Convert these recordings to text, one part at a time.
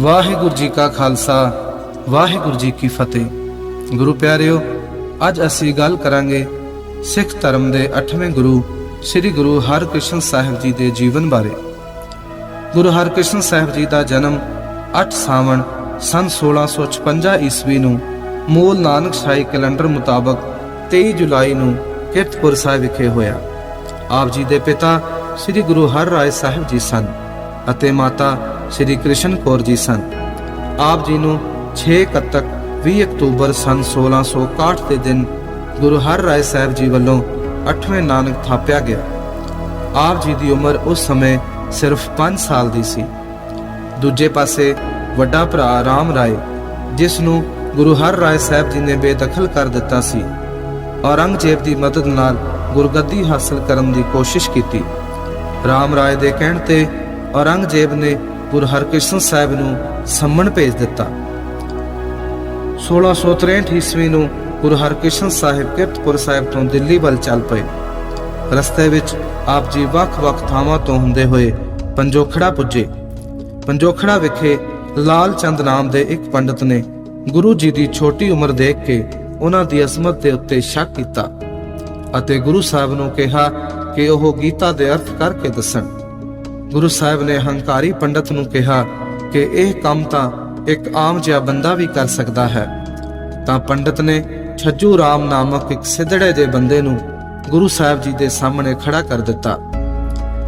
ਵਾਹਿਗੁਰੂ ਜੀ ਕਾ ਖਾਲਸਾ, ਵਾਹਿਗੁਰੂ ਜੀ ਕੀ ਫਤਿਹ। ਗੁਰੂ ਪਿਆਰਿਓ, ਅੱਜ ਅਸੀਂ ਗੱਲ ਕਰਾਂਗੇ ਸਿੱਖ ਧਰਮ ਦੇ 8ਵੇਂ ਗੁਰੂ ਸ੍ਰੀ ਗੁਰੂ ਹਰਕ੍ਰਿਸ਼ਨ ਸਾਹਿਬ ਜੀ ਦੇ ਜੀਵਨ ਬਾਰੇ। ਗੁਰੂ ਹਰਕ੍ਰਿਸ਼ਨ ਸਾਹਿਬ ਜੀ ਦਾ ਜਨਮ 8 ਸਾਵਣ ਸਨ 1656 ਈਸਵੀ ਨੂੰ ਮੂਲ ਨਾਨਕ ਸ਼ਾਹੀ ਕੈਲੰਡਰ ਮੁਤਾਬਕ 23 ਜੁਲਾਈ ਨੂੰ ਕਿਰਤਪੁਰ ਸਾਹਿਬ ਵਿਖੇ ਹੋਇਆ। ਆਪ ਜੀ ਦੇ ਪਿਤਾ ਸ੍ਰੀ ਗੁਰੂ ਹਰ ਹਰਿਰਾਏ ਸਾਹਿਬ ਜੀ ਸਨ ਅਤੇ ਮਾਤਾ ਸ੍ਰੀ ਕ੍ਰਿਸ਼ਨ ਕੌਰ ਜੀ ਸਨ। ਆਪ ਜੀ ਨੂੰ 6 ਕੱਤਕ 20 ਅਕਤੂਬਰ ਸਨ 1661 ਦੇ ਦਿਨ ਗੁਰੂ ਹਰ ਰਾਏ ਸਾਹਿਬ ਜੀ ਵੱਲੋਂ 8ਵੇਂ ਨਾਨਕ ਥਾਪਿਆ ਗਿਆ। ਆਪ ਜੀ ਦੀ ਉਮਰ ਉਸ ਸਮੇਂ ਸਿਰਫ 5 ਸਾਲ ਦੀ ਸੀ। ਦੂਜੇ ਪਾਸੇ ਵੱਡਾ ਭਰਾ ਰਾਮ ਰਾਏ, ਜਿਸ ਨੂੰ ਗੁਰੂ ਹਰ ਰਾਏ ਸਾਹਿਬ ਜੀ ਨੇ ਬੇਦਖਲ ਕਰ ਦਿੱਤਾ ਸੀ, ਔਰੰਗਜ਼ੇਬ ਦੀ ਮਦਦ ਨਾਲ ਗੁਰਗੱਦੀ ਹਾਸਲ ਕਰਨ ਦੀ ਕੋਸ਼ਿਸ਼ ਕੀਤੀ। ਰਾਮ ਰਾਏ ਦੇ ਕਹਿਣ ਤੇ ਔਰੰਗਜ਼ੇਬ ਨੇ ਗੁਰੂ ਹਰਕ੍ਰਿਸ਼ਨ ਸਾਹਿਬ ਨੂੰ ਸੰਮਣ ਭੇਜ ਦਿੱਤਾ। 1663 ਈਸਵੀ ਨੂੰ ਗੁਰੂ ਹਰਕ੍ਰਿਸ਼ਨ ਸਾਹਿਬ ਕਿਰਤਪੁਰ ਸਾਹਿਬ ਤੋਂ ਦਿੱਲੀ ਵੱਲ ਚੱਲ ਪਏ। ਰਸਤੇ ਵਿੱਚ ਆਪ ਜੀ ਵੱਖ-ਵੱਖ ਥਾਵਾਂ ਤੋਂ ਹੁੰਦੇ ਹੋਏ ਪੰਜੋਖੜਾ ਪੁੱਜੇ। ਪੰਜੋਖੜਾ ਵਿਖੇ ਲਾਲ ਚੰਦ ਨਾਮ ਦੇ ਇੱਕ ਪੰਡਤ ਨੇ ਗੁਰੂ ਜੀ ਦੀ ਛੋਟੀ ਉਮਰ ਦੇਖ ਕੇ ਉਹਨਾਂ ਦੀ ਅਸਮਤ ਦੇ ਉੱਤੇ ਸ਼ੱਕ ਕੀਤਾ ਅਤੇ ਗੁਰੂ ਸਾਹਿਬ ਨੂੰ ਕਿਹਾ ਕਿ ਉਹ ਗੀਤਾ ਦੇ ਅਰਥ ਕਰਕੇ ਦੱਸਣ। ਗੁਰੂ ਸਾਹਿਬ ਨੇ ਹੰਕਾਰੀ ਪੰਡਤ ਨੂੰ ਕਿਹਾ ਕਿ ਇਹ ਕੰਮ ਤਾਂ ਇੱਕ ਆਮ ਜਿਹਾ ਬੰਦਾ ਵੀ ਕਰ ਸਕਦਾ ਹੈ। ਤਾਂ ਪੰਡਤ ਨੇ ਛੱਜੂ ਰਾਮ ਨਾਮਕ ਇੱਕ ਸਿੱਧੜੇ ਦੇ ਬੰਦੇ ਨੂੰ ਗੁਰੂ ਸਾਹਿਬ ਜੀ ਦੇ ਸਾਹਮਣੇ ਖੜਾ ਕਰ ਦਿੱਤਾ।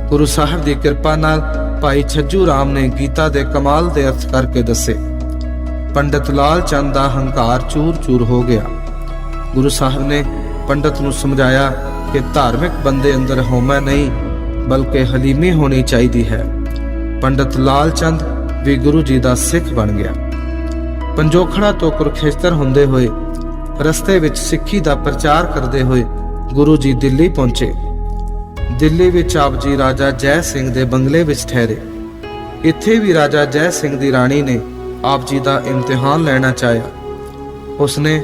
ਗੁਰੂ ਸਾਹਿਬ ਦੀ ਕਿਰਪਾ ਨਾਲ ਭਾਈ ਛੱਜੂ ਰਾਮ ਨੇ ਗੀਤਾ ਦੇ ਕਮਾਲ ਦੇ ਅਰਥ ਕਰਕੇ ਦੱਸੇ। ਪੰਡਤ ਲਾਲ ਚੰਦ ਦਾ ਹੰਕਾਰ ਚੂਰ-ਚੂਰ ਹੋ ਗਿਆ। ਗੁਰੂ ਸਾਹਿਬ ਨੇ ਪੰਡਤ ਨੂੰ ਸਮਝਾਇਆ ਕਿ ਧਾਰਮਿਕ ਬੰਦੇ ਅੰਦਰ ਹਉਮੈ ਨਹੀਂ ਬਲਕਿ ਹਲੀਮੀ ਹੋਣੀ ਚਾਹੀਦੀ ਹੈ। ਪੰਡਤ ਲਾਲ ਚੰਦ ਵੀ ਗੁਰੂ ਜੀ ਦਾ ਸਿੱਖ ਬਣ ਗਿਆ। ਪੰਜੋਖੜਾ ਤੋਂ ਕੁਰਖੇਸਤਰ ਹੁੰਦੇ ਹੋਏ, ਰਸਤੇ ਵਿੱਚ ਸਿੱਖੀ ਦਾ ਪ੍ਰਚਾਰ ਕਰਦੇ ਹੋਏ ਗੁਰੂ ਜੀ ਦਿੱਲੀ ਪਹੁੰਚੇ। ਦਿੱਲੀ ਵਿੱਚ ਆਪ ਜੀ ਰਾਜਾ ਜੈ ਸਿੰਘ ਦੇ ਬੰਗਲੇ ਵਿੱਚ ਠਹਿਰੇ। ਇੱਥੇ ਵੀ ਰਾਜਾ ਜੈ ਸਿੰਘ ਦੀ ਰਾਣੀ ਨੇ ਆਪ ਜੀ ਦਾ ਇਮਤਿਹਾਨ ਲੈਣਾ ਚਾਹਿਆ। ਉਸਨੇ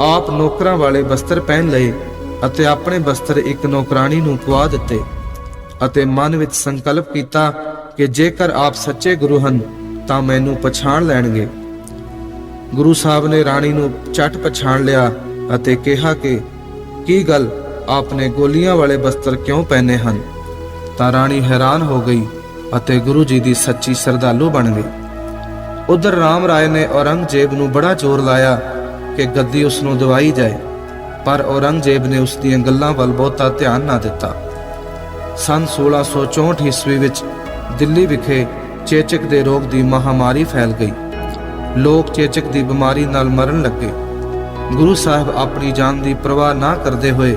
ਆਪ ਨੌਕਰਾਂ ਵਾਲੇ ਬਸਤਰ ਪਹਿਨ ਲਏ ਅਤੇ ਆਪਣੇ ਬਸਤਰ ਇੱਕ ਨੌਕਰਾਨੀ ਨੂੰ ਪਵਾ ਦਿੱਤੇ। ਅਤੇ ਮਨ ਵਿੱਚ ਸੰਕਲਪ ਕੀਤਾ ਕਿ ਜੇਕਰ ਆਪ ਸੱਚੇ ਗੁਰੂ ਹਨ, ਤਾਂ ਮੈਨੂੰ ਪਛਾਣ ਲੈਣਗੇ। ਗੁਰੂ ਸਾਹਿਬ ਨੇ ਰਾਣੀ ਨੂੰ ਝਟ ਪਛਾਣ ਲਿਆ ਅਤੇ ਕਿਹਾ ਕਿ, ਕੀ ਗੱਲ, ਆਪਨੇ ਗੋਲੀਆਂ ਵਾਲੇ ਬਸਤਰ ਕਿਉਂ ਪਹਿਨੇ ਹਨ? ਤਾਂ ਰਾਣੀ ਹੈਰਾਨ ਹੋ ਗਈ ਅਤੇ ਗੁਰੂ ਜੀ ਦੀ ਸੱਚੀ ਸਰਦਾਲੂ ਬਣ ਗਈ ਉਧਰ ਰਾਮ ਰਾਏ ਨੇ ਔਰੰਗਜ਼ੇਬ ਨੂੰ ਬੜਾ ਜ਼ੋਰ ਲਾਇਆ ਕਿ ਗੱਦੀ ਉਸ ਨੂੰ ਦਵਾਈ ਜਾਏ, ਪਰ ਔਰੰਗਜ਼ੇਬ ਨੇ ਉਸ ਦੀਆਂ ਗੱਲਾਂ ਵੱਲ ਬਹੁਤਾ ਧਿਆਨ ਨਾ ਦਿੱਤਾ। ਸਨ 1664 ਈਸਵੀ ਵਿੱਚ ਦਿੱਲੀ ਵਿਖੇ ਚੇਚਕ ਦੇ ਰੋਗ ਦੀ ਮਹਾਮਾਰੀ ਫੈਲ ਗਈ। ਲੋਕ ਚੇਚਕ ਦੀ ਬਿਮਾਰੀ ਨਾਲ ਮਰਨ ਲੱਗੇ। ਗੁਰੂ ਸਾਹਿਬ ਆਪਣੀ ਜਾਨ ਦੀ ਪਰਵਾਹ ਨਾ ਕਰਦੇ ਹੋਏ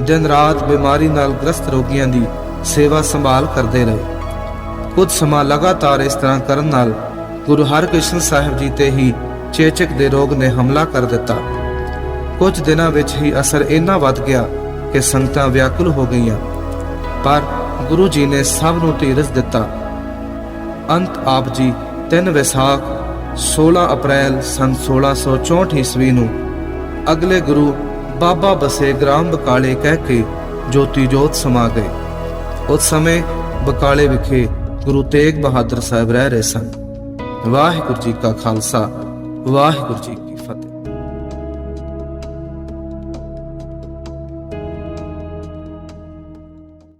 ਦਿਨ ਰਾਤ ਬਿਮਾਰੀ ਨਾਲ ਗ੍ਰਸਤ ਰੋਗੀਆਂ ਦੀ ਸੇਵਾ ਸੰਭਾਲ ਕਰਦੇ ਰਹੇ। ਕੁਝ ਸਮਾਂ ਲਗਾਤਾਰ ਇਸ ਤਰ੍ਹਾਂ ਕਰਨ ਨਾਲ ਗੁਰੂ ਹਰਕ੍ਰਿਸ਼ਨ ਸਾਹਿਬ ਜੀ ਤੇ ਹੀ ਚੇਚਕ ਦੇ ਰੋਗ ਨੇ ਹਮਲਾ ਕਰ ਦਿੱਤਾ। ਕੁਝ ਦਿਨਾਂ ਵਿੱਚ ਹੀ ਅਸਰ ਇੰਨਾ ਵੱਧ ਗਿਆ ਕਿ ਸੰਗਤਾਂ ਵਿਆਕੁਲ ਹੋ ਗਈਆਂ। ਪਰ ਗੁਰੂ ਜੀ ਨੇ ਸਭ ਨੂੰ ਧੀਰਜ ਦਿੱਤਾ। ਅੰਤ ਆਪ ਜੀ 3 ਵਿਸਾਖ 16 ਅਪ੍ਰੈਲ ਸਨ 1664 ਈਸਵੀ ਨੂੰ ਅਗਲੇ ਗੁਰੂ ਬਾਬਾ ਬਸੇ ਗ੍ਰਾਮ ਬਕਾਲੇ ਕਹਿ ਕੇ ਜੋਤੀ ਜੋਤ ਸਮਾ ਗਏ। ਉਸ ਸਮੇਂ ਬਕਾਲੇ ਵਿਖੇ ਗੁਰੂ ਤੇਗ ਬਹਾਦਰ ਸਾਹਿਬ ਰਹਿ ਰਹੇ ਸਨ। ਵਾਹਿਗੁਰੂ ਜੀ ਕਾ ਖਾਲਸਾ, ਵਾਹਿਗੁਰੂ ਜੀ